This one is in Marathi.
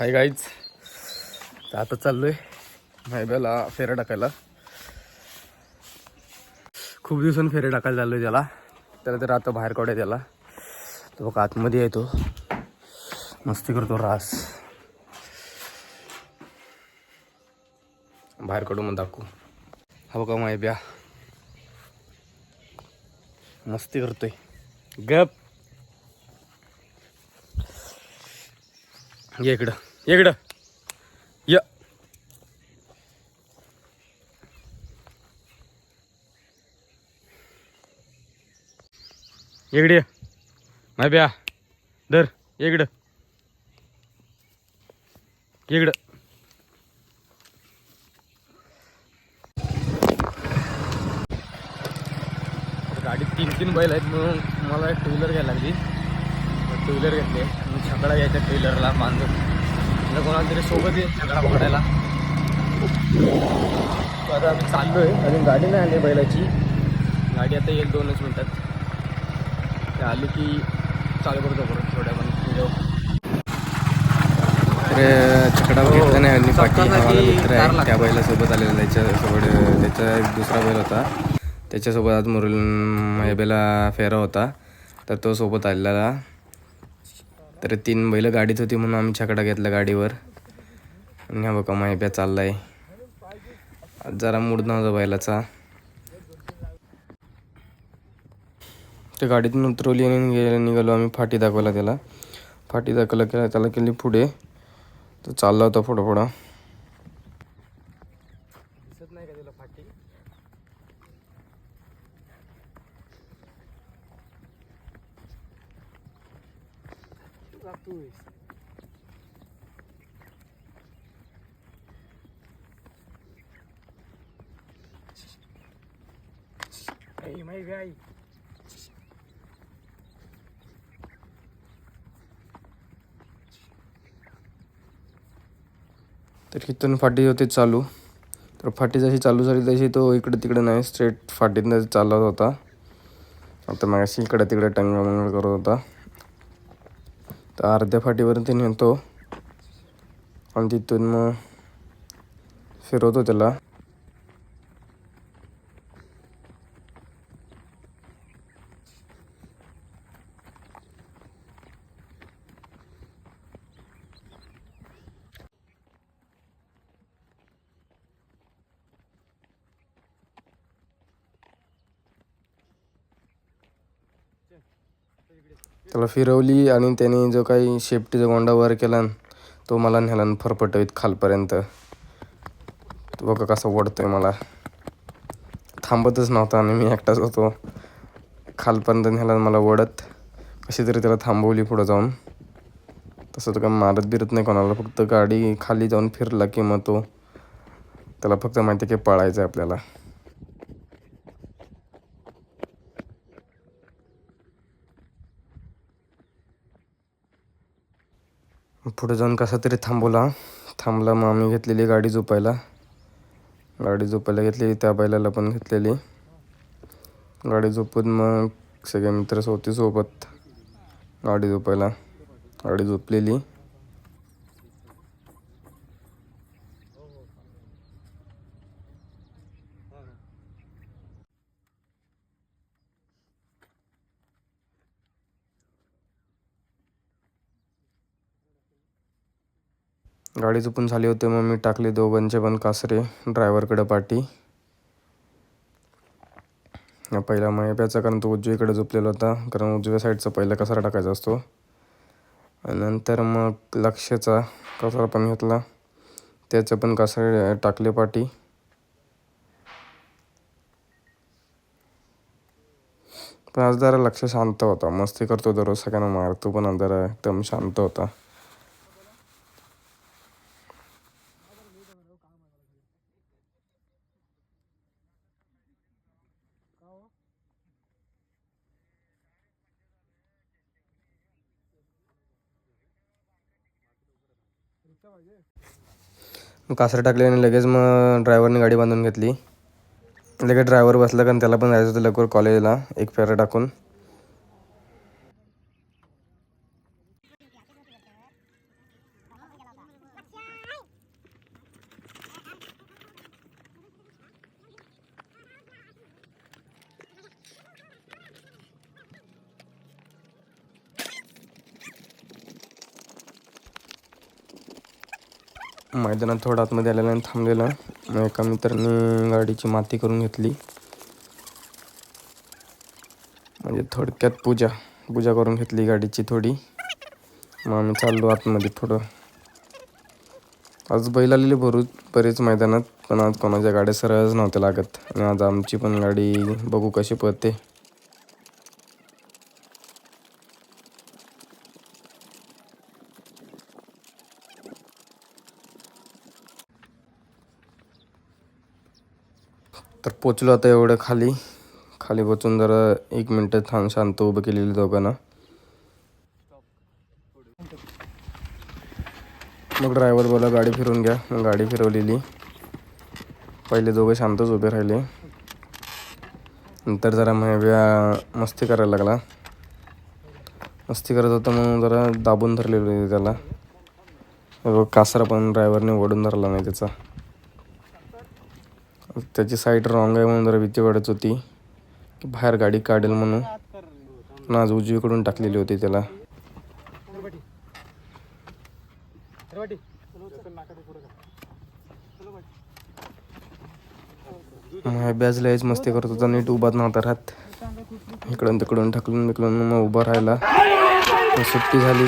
हाय गाईज तर आता चाललोय मायब्याला फेऱ्या टाकायला. खूप दिवसांनी फेरे टाकायला चाललोय त्याला. त्याला तर आता बाहेर काढूया त्याला. तो बघा आतमध्ये येतो मस्ती करतो रास. बाहेर काढू मग दाखवू. हा बघा मायब्या मस्ती करतोय. गप. ये इकडं. इकडं. य. इकडे नाही माय ब्या. धर इकडं. इकडं. गाडीत तीन तीन बैल आहेत म्हणून मला एक टू व्हीलर घ्यायला लागली. टू व्हीलर घेतली. मी छकडा यायच्या टू व्हीलरला बांधून मला कोणाला तरी सोबत येईल पकडायला तर आता आम्ही चाललो आहे अजून गाडी नाही आली बैलाची. गाडी आता येईल दोनच मिनटात. ते आली की चालू करतो परत थोड्या पण व्हिडिओ तर छकडा घेतला नाही आणि पाठी. हा माझा मित्र आहे त्या बैलासोबत आलेला त्याच्यासोबत त्याचा एक दुसरा बैल होता. त्याच्यासोबत आज मुरल मायबेला फेरा होता. तर तो सोबत आलेला. तर तीन बैल गाडीत होती म्हणून आम्ही छकडा घेतला गाडीवर. आणि हा बघा माहिप्या चाललाय. आहे जरा मूड नव्हता बैलाचा. ते गाडीतून उतरवली आणि गे निघालो आम्ही फाटी दाखवला त्याला. फाटी दाखवला केला त्याला केली पुढे. तो चालला होता फोडोफोडा पुढं दिसत नाही का तुला फाटी तर इथून फाटी होते चालू. तर फाटी जशी चालू झाली तशी तो इकडे तिकडे नाही स्ट्रेट फाटीतनं चालत होता. आता मग अशी इकडे तिकडे टंगमंगळ करत होता. तर अर्ध्या फाटीवरती नेतो आणि तिथून मग फिरवतो त्याला. त्याला फिरवली आणि त्याने जो काही शेपटीचा गोंडा वर केला तो मला न्याला फरफटवीत खालपर्यंत. तो बघा कसा ओढतोय मला. थांबतच नव्हता आणि मी एकटाच होतो. खालपर्यंत न्याला मला ओढत कशी तरी त्याला थांबवली पुढं जाऊन. तसं तर काय मारत बिरत नाही कोणाला फक्त गाडी खाली जाऊन फिरला की मग तो त्याला फक्त माहिती आहे की पळायचं आहे आपल्याला. पुढे जाऊन कसा तरी थांबवला. थांबला मग आम्ही घेतलेली गाडी झोपायला. गाडी झोपायला घेतलेली त्या बैलाला पण घेतलेली. गाडी झोपून मग सगळे मित्र होते सोबत गाडी झोपायला. गाडी झोपलेली. गाडी चुकून झाली होती मग मी टाकले दोघांचे पण कासरे ड्रायव्हरकडं पाठी पहिला मयप्याचा कारण तो उजवीकडे झोपलेला होता कारण उजव्या साईडचा पहिला कचरा टाकायचा असतो. आणि नंतर मग लक्षचा कचरा पण घेतला. त्याचं पण कासरे टाकले पाठी पण आज जरा लक्ष शांत होता. मस्ती करतो दररोज सगळ्यांना मारतो पण आज जरा एकदम शांत होता. मग कासर टाकले आणि लगेच मग ड्रायव्हरने गाडी बांधून घेतली. लगेच ड्रायव्हर बसला कारण त्याला पण जायचं होतं लवकर कॉलेजला एक फेरा टाकून. मैदानात थोडा आतमध्ये आलेलं आणि थांबलेलं. मग एका मित्राने गाडीची माती करून घेतली. म्हणजे थोडक्यात पूजा. पूजा करून घेतली गाडीची थोडी. मग आम्ही चाललो आतमध्ये थोडं. आज बैल आलेले भरू बरेच मैदानात पण आज कोणाच्या गाड्या सरळच नव्हत्या लागत. आणि आज आमची पण गाडी बघू कशी पळते. तर पोचलो आता एवढं खाली. खाली पोचून जरा एक मिनटं थांब शांत उभं केलेली दोघांना. मग ड्रायव्हर बोला गाडी फिरून घ्या. मग गाडी फिरवलेली. पहिले दोघं शांतच उभे राहिले. नंतर जरा मेव्या मस्ती करायला लागला. मस्ती करत होता म्हणून जरा दाबून धरलेलो त्याला. कासरा पण ड्रायव्हरने ओढून धरला नाही त्याचा. त्याची साईड रॉंग आहे म्हणून जरा भीती वाटत होती. की बाहेर गाडी काढेल म्हणून. पण आज उजवीकडून टाकलेली होती त्याला. बॅज लयच मस्ती करत होता नीट उभा नव्हता राहत. इकडून तिकडून ढकलून बिकलून मग उभा राहिला. सुट्टी झाली.